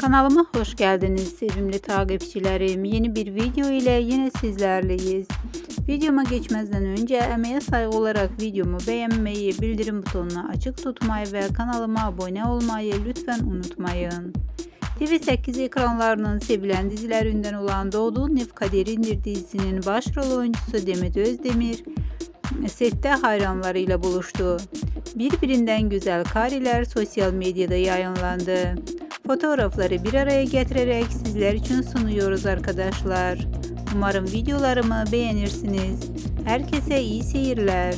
Kanalıma hoş geldiniz sevimli takipçilerim. Yeni bir video ile yine sizlerleyiz. Videoma geçmezden önce emeğe saygı olarak videomu beğenmeyi, bildirim butonunu açık tutmayı ve kanalıma abone olmayı lütfen unutmayın. TV8 ekranlarının sevilen dizilerinden olan Doğduğun Nef Kaderindir dizisinin başrol oyuncusu Demet Özdemir sette hayranlarıyla buluştu. Birbirinden güzel kareler sosyal medyada yayınlandı. Fotoğrafları bir araya getirerek sizler için sunuyoruz arkadaşlar. Umarım videolarımı beğenirsiniz. Herkese iyi seyirler.